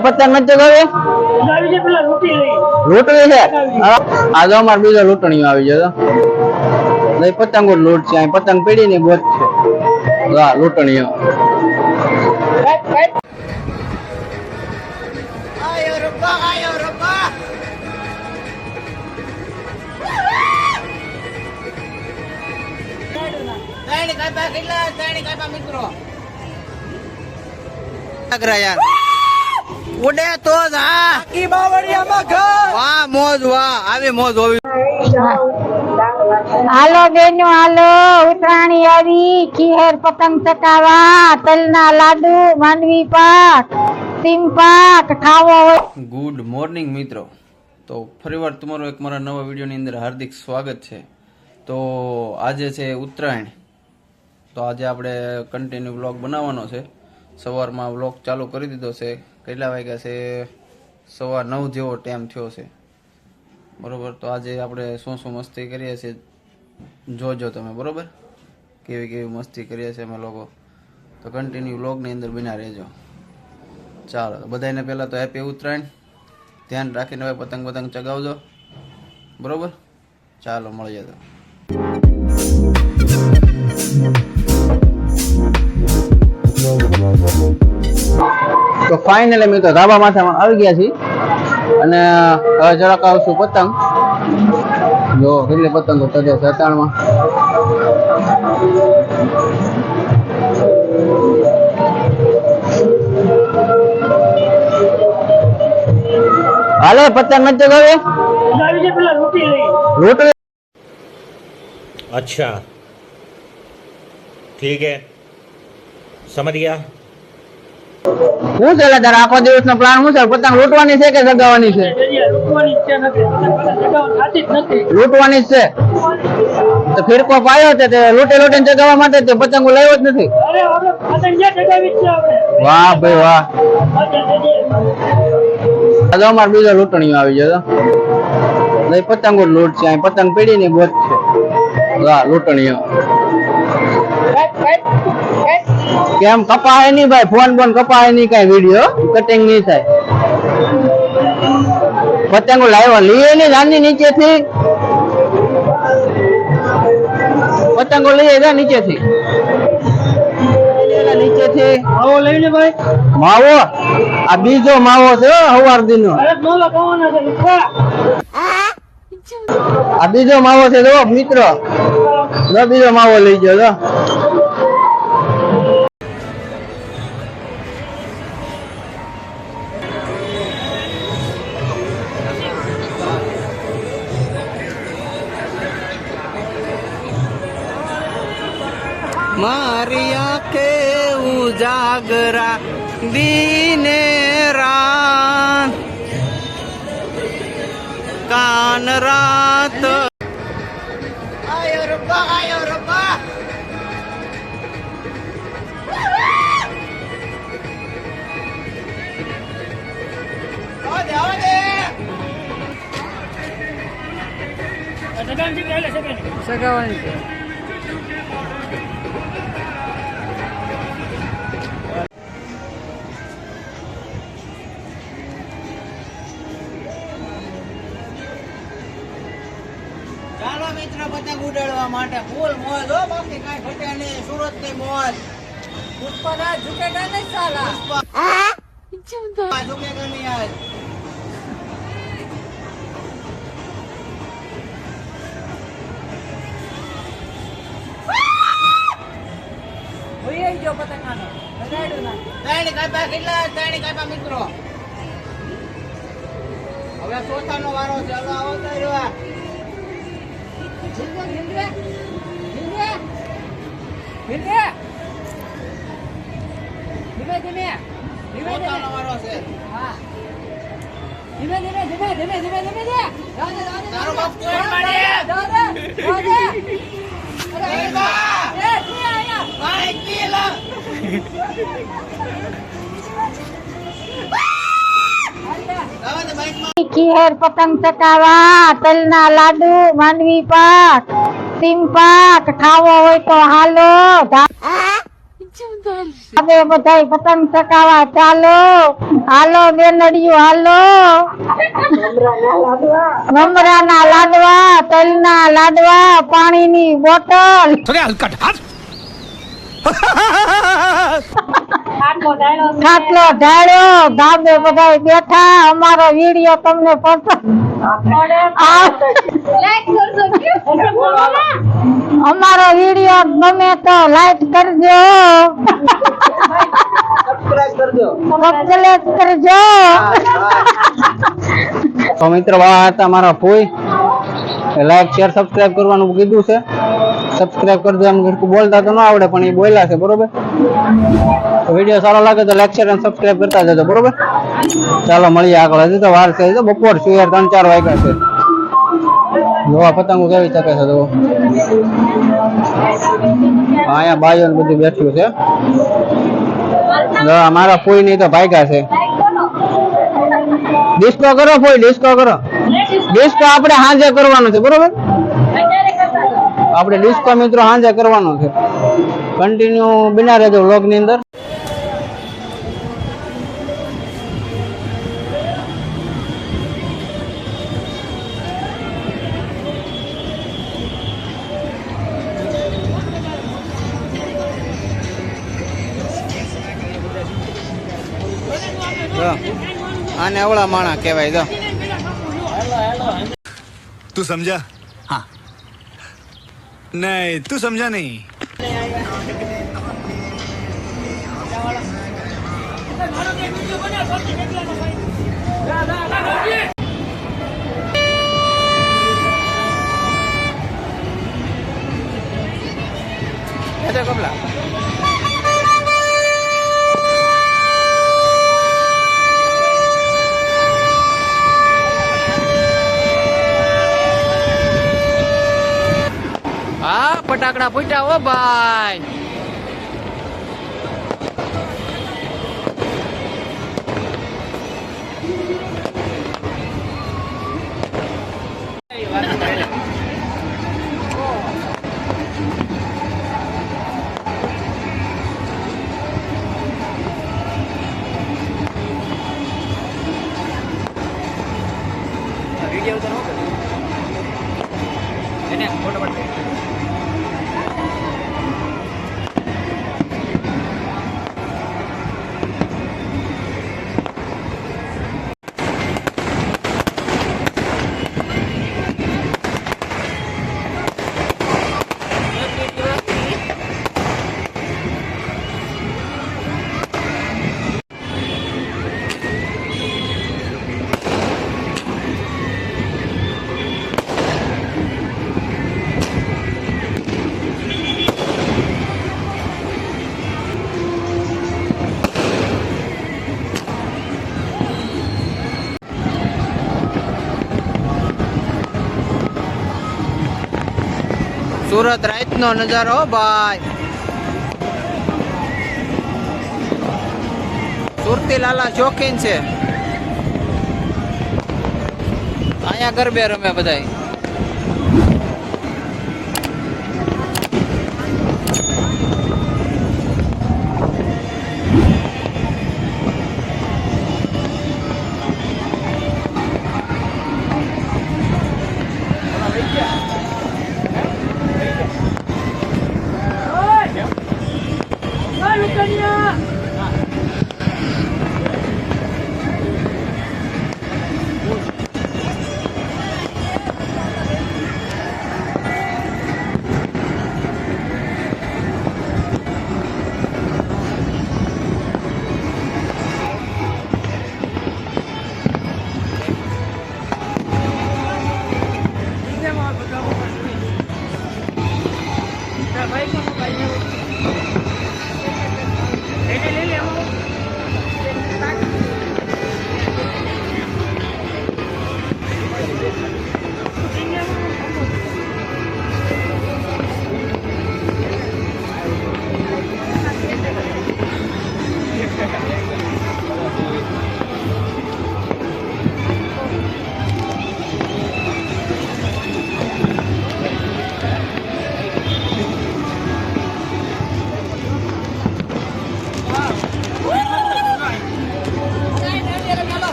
પતંગ નથી ચગાવી આવી છે પેલા રોટી લઈ. લૂંટવી છે? હા, આ જો અમારે બીજો લૂંટણીઓ આવી ગયો લઈ પતંગો જ લૂંટ છે અહીં પતંગ પીડી ની ગોત છે. હા લૂંટણીઓ ઉડે તો જ. હા વાહ મોજ વાહ. આવી મોજ હોવી હાલો બેનો હાલો. ઉતરાણી આવી. ખીહેર પતંગ ચકાવા તલના લાડુ માંડવી પાક સીમ પાક ખાવો હોય. ગુડ મોર્નિંગ મિત્રો. તો ફરીવાર તમારું એક મારા નવા વિડીયોની અંદર હાર્દિક સ્વાગત છે. તો આજે છે ઉત્તરાયણ. તો આજે આપણે કન્ટિન્યુ બ્લોગ બનાવવાનો છે. સવારમાં વ્લોગ ચાલુ કરી દીધો છે. કેટલા વાગ્યા છે? સવાર નવ જેવો ટાઈમ થયો છે. બરોબર? તો આજે આપણે શું શું મસ્તી કરીએ છીએ? જોજો તમે, બરોબર? કેવી કેવી મસ્તી કરીએ છીએ અમે લોકો. તો કન્ટિન્યુ વ્લોગની અંદર બિના રહેજો. ચાલો બધાને પહેલાં તો હેપી ઉત્તરાયણ. ધ્યાન રાખીને હવે પતંગ પતંગ ચગાવજો. બરોબર? ચાલો, મળીએ તો. તો ફાઇનલી મેં તો ધાબા માથામાં આવી ગયા છીએ. અને હવે જરાક આવશું પતંગ. જો કેટલી પતંગો ચગે સતાણમાં હાલે પતંગ નથી ચગાવી? અચ્છા. ઠીક હે. સમજ લઈ શું છે એટલે આખો દિવસ નો પ્લાન શું છે પતંગ લૂંટવાની છે કે ચગાવવાની છે? લૂંટવાની છે. તો ફિરકો પાયો છે તે લૂંટી લૂંટીને જગાવવા માટે તે પતંગો લાવ્યો જ નથી. વાહ ભાઈ વાહ. અમારે બીજો લૂંટણીઓ આવી ગયો પતંગો લૂંટ છે પતંગ પીડી ની ગોત છે. વાહ, લૂંટણીઓ. કેમ કપાય નહીં ભાઈ? ફોન બોન કપાય નહીં કઈ વીડિયો કટિંગ નહીં થાય. પતંગો લાવ્યો. લઈએ ને આની નીચેથી. પતંગો લઈએ જા નીચેથી. નીચેથી. આવો લઈને ભાઈ. માવો? આ બીજો માવો છે હવાર દિનો. આ બીજો માવો છે જો મિત્રો. બીજો માવો લઈ ગયો મારી આંખે ઉજાગરા દીને રાત. કાન રાત. આયો રબ્બા આયો રબ્બા સગાઈ છે. પતંગ ઉડાડવા માટે ફૂલ મોજ. હો બાકી કાંઈ ઘટે નહીં. સુરતની મોજ પુષ્પા ઝુકેગા નહીં સાલા. પુષ્પા. ઝુકેગા નહીં આજ. ત્રણ કાપ્યા કેટલા? ત્રણ કાપ્યા મિત્રો. હવે ચોથાનો વારો છે હવે આવો રહ્યો. ખીહેર પતંગ ચકાવા તલના લાડુ માંડવી પાક સીમ પાક ખાવો હોય તો હાલો હવે બધાય પતંગ ચકાવા ચાલો. હાલો બેનડિયું હાલો. મમરાના લાડવા, તલના લાડવા, પાણીની બોટલ. ખાટલો ઢાળ્યો, ગામે બધા બેઠા, અમારો વીડિયો તમને અમારો વીડિયો ગમે તો લાઈક કરજો. સબસ્ક્રાઇબ કરજો. તો મિત્રો આ હતા મારા ફોઈ. લાઈક શેર સબસ્ક્રાઇબ કરવાનું કીધું છે. સબસ્ક્રાઇબ કરજો એમ ઘરકું બોલતા તો ન આવડે, પણ એ બોલ્યા છે, બરોબર? તો વીડિયો સારો લાગે તો લાઈક શેર અને સબસ્ક્રાઇબ કરતા જજો, બરોબર? ચાલો, મળીએ આગળ. હજી તો વાર છે, હજી તો બપોર છે યાર ત્રણ ચાર વાગ્યા છે. જોવા પતંગો કેવી શકે છે જો અહીંયા બાઈઓ ને બધું બેઠ્યું છે. જો આ મારા ફોઈ નહીં તો ભાગ્યા છે. ડિસ્કો કરો ફોઈ ડિસ્કો કરો. ડિસ્કો આપણે સાંજે કરવાનો છે, બરોબર? આપણે ડિસ્કો મિત્રો સાંજે કરવાનો છે. કન્ટિન્યુ બિના રહેજો વ્લોગની અંદર. આને અવળા માણા કહેવાય તો તું સમજા? હા. नहीं तू समझा नहीं એ તો ફટાકડા ફૂટ્યા ઓ ભાઈ. સુરત રાતનો નજારો ભાઈ. સુરતી લાલા શોખીન છે. અહીંયા ગરબે રમે બધાય.